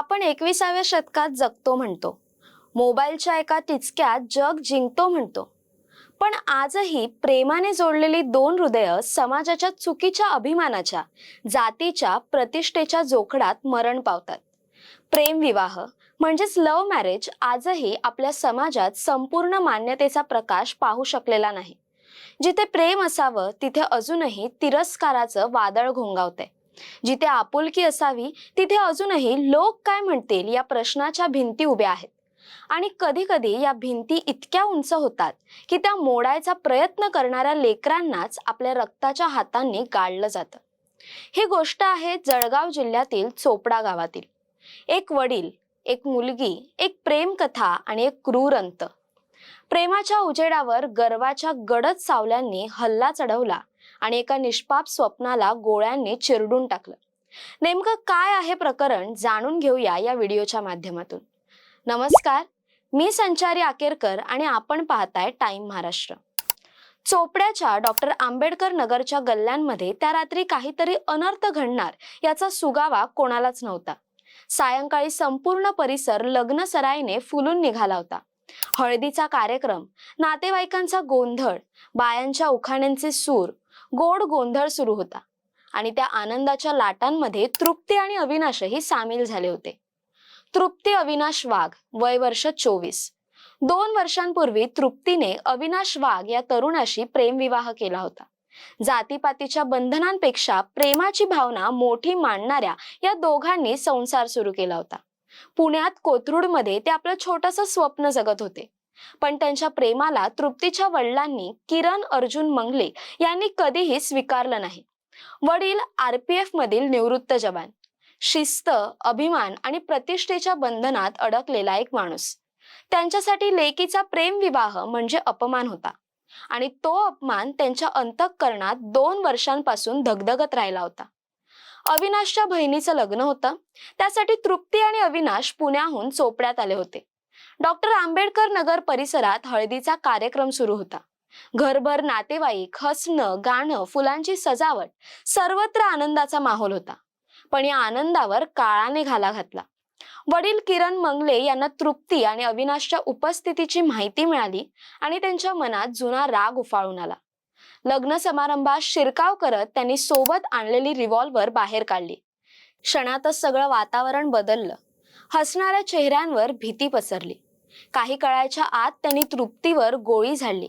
आपण एकविसाव्या शतकात जगतो म्हणतो. मोबाईलच्या एका टिचक्यात जग जिंकतो म्हणतो. पण आजही प्रेमाने जोडलेली दोन हृदय समाजाच्या चुकीच्या अभिमानाच्या जातीच्या प्रतिष्ठेच्या जोखडात मरण पावतात. प्रेमविवाह म्हणजेच लव्ह मॅरेज आजही आपल्या समाजात संपूर्ण मान्यतेचा प्रकाश पाहू शकलेला नाही. जिथे प्रेम असावं तिथे अजूनही तिरस्काराचं वादळ घोंगावते जिथे आपुलकी असावी तिथे अजूनही लोक काय म्हणतील या प्रश्नाच्या भिंती उभ्या आहेत. आणि कधी कधी या भिंती इतक्या उंच होतात की त्या मोडायचा प्रयत्न करणाऱ्या लेकरांनाच आपल्या रक्ताच्या हातांनी गाळलं जातं. ही गोष्ट आहे जळगाव जिल्ह्यातील चोपडा गावातील. एक वडील एक मुलगी एक प्रेम कथा आणि एक क्रूर अंत प्रेमाच्या उजेडावर गर्वाच्या गडद सावल्यांनी हल्ला चढवला आणि एका निष्पाप स्वप्नाला गोळ्यांनी चिरडून टाकलं. नेमकं काय आहे प्रकरण जाणून घेऊया या व्हिडिओच्या माध्यमातून. नमस्कार मी संचारी आकेरकर आणि आपण पाहताय टाइम महाराष्ट्र. चोपड्याच्या डॉक्टर आंबेडकर नगरच्या गल्ल्यांमध्ये त्या रात्री काहीतरी अनर्थ घडणार याचा सुगावा कोणालाच नव्हता. सायंकाळी संपूर्ण परिसर लग्न सराईने फुलून निघाला होता. हळदीचा कार्यक्रम नातेवाईकांचा गोंधळ बायांच्या उखाण्यांचे सूर गोड गोंधळ सुरू होता आणि त्या आनंदाच्या लाटांमध्ये तृप्ती आणि अविनाशही सामील झाले होते. तृप्ती अविनाश वाघ वय वर्ष चोवीस. दोन वर्षांपूर्वी तृप्तीने अविनाश वाघ या तरुणाशी प्रेमविवाह केला होता. जातीपातीच्या बंधनांपेक्षा प्रेमाची भावना मोठी मांडणाऱ्या या दोघांनी संसार सुरू केला होता. पुण्यात कोथरूडमध्ये ते आपलं छोटस स्वप्न जगत होते. पण त्यांच्या प्रेमाला तृप्तीच्या वडिलांनी किरण अर्जुन मंगले यांनी कधीही स्वीकारलं नाही. वडील आरपीएफ मधील निवृत्त जवान. शिस्त अभिमान आणि प्रतिष्ठेच्या बंधनात अडकलेला एक माणूस. त्यांच्यासाठी लेकीचा प्रेम विवाह म्हणजे अपमान होता. आणि तो अपमान त्यांच्या अंतःकरणात दोन वर्षांपासून धगधगत राहिला होता. अविनाशच्या बहिणीचं लग्न होतं. त्यासाठी तृप्ती आणि अविनाश पुण्याहून चोपड्यात आले होते. डॉक्टर आंबेडकर नगर परिसरात हळदीचा कार्यक्रम सुरू होता. घरभर नातेवाईक हसणं गाणं फुलांची सजावट सर्वत्र आनंदाचा माहोल होता. पण या आनंदावर काळाने घाला घातला. वडील किरण मंगले यांना तृप्ती आणि अविनाशच्या उपस्थितीची माहिती मिळाली आणि त्यांच्या मनात जुना राग उफाळून आला. लग्न समारंभात शिरकाव करत त्यांनी सोबत आणलेली रिव्हॉल्वर बाहेर काढली. क्षणातच सगळं वातावरण बदललं. हसणाऱ्या चेहऱ्यांवर भीती पसरली. काही काळाच्या आत त्यांनी तृप्तीवर गोळी झाडली.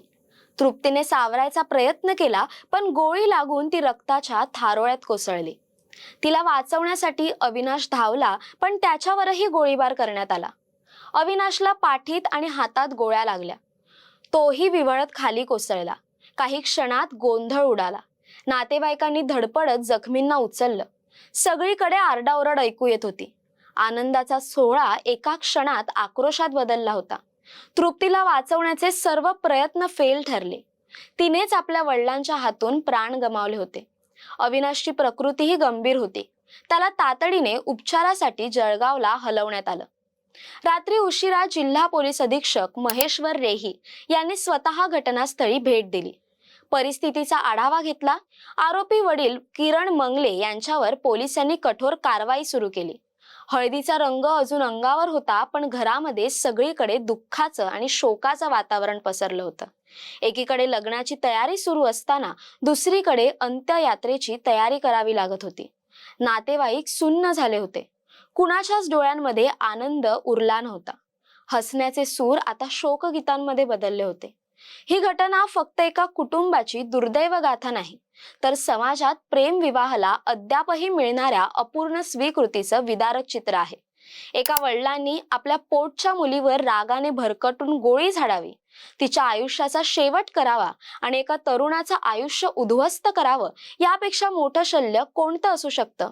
तृप्तीने सावरायचा प्रयत्न केला पण गोळी लागून ती रक्ताच्या थारोळ्यात कोसळली. तिला वाचवण्यासाठी अविनाश धावला पण त्याच्यावरही गोळीबार करण्यात आला. अविनाशला पाठीत आणि हातात गोळ्या लागल्या. तोही विवळत खाली कोसळला. काही क्षणात गोंधळ उडाला. नातेवाईकांनी धडपडत जखमींना उचललं. सगळीकडे आरडाओरड ऐकू येत होती. आनंदाचा सोहळा एका क्षणात आक्रोशात बदलला होता. तृप्तीला वाचवण्याचे सर्व प्रयत्न फेल ठरले. तिनेच आपल्या वडिलांच्या हातून प्राण गमावले होते. अविनाशची प्रकृतीही गंभीर होती. त्याला तातडीने उपचारासाठी जळगावला हलवण्यात आलं. रात्री उशिरा जिल्हा पोलीस अधीक्षक महेश्वर रेही यांनी स्वतः घटनास्थळी भेट दिली. परिस्थितीचा आढावा घेतला. आरोपी वडील किरण मंगले यांच्यावर पोलिसांनी कठोर कारवाई सुरू केली. हळदीचा रंग अजून अंगावर होता पण घरामध्ये सगळीकडे दुःखाचं आणि शोकाचं वातावरण पसरलं होतं. एकीकडे लग्नाची तयारी सुरू असताना दुसरीकडे अंत्ययात्रेची तयारी करावी लागत होती. नातेवाईक सुन्न झाले होते. कुणाच्याच डोळ्यांमध्ये आनंद उरला नव्हता. हसण्याचे सूर आता शोकगीतांमध्ये बदलले होते. ही घटना फक्त एका कुटुंबाची दुर्दैव गाथा नाही तर समाजात प्रेम विवाहाला अद्यापही मिळणाऱ्या अपूर्ण स्वीकृतीचं विदारक चित्र आहे. एका वडिलांनी आपल्या पोटच्या मुलीवर रागाने भरकटून गोळी झाडावी तिच्या आयुष्याचा शेवट करावा आणि एका तरुणाचं आयुष्य उद्ध्वस्त करावं यापेक्षा मोठं शल्य कोणतं असू शकतं?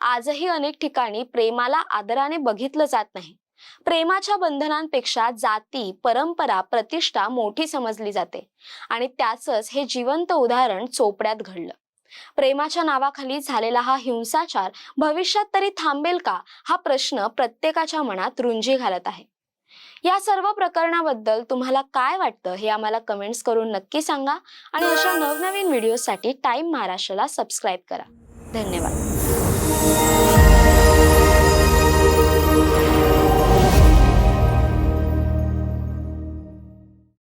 आजही अनेक ठिकाणी प्रेमाला आदराने बघितलं जात नाही. प्रेमाच्या बंधनांपेक्षा जाती परंपरा प्रतिष्ठा मोठी समजली जाते. आणि त्याचंच हे जिवंत उदाहरण चोपड्यात घडलं. प्रेमाच्या नावाखाली झालेला हा हिंसाचार भविष्यात तरी थांबेल का? हा प्रश्न प्रत्येकाच्या मनात रुंजी घालत आहे. या सर्व प्रकरणाबद्दल तुम्हाला काय वाटतं हे आम्हाला कमेंट्स करून नक्की सांगा. आणि अशा नवनवीन व्हिडिओसाठी टाइम महाराष्ट्राला सबस्क्राईब करा. धन्यवाद.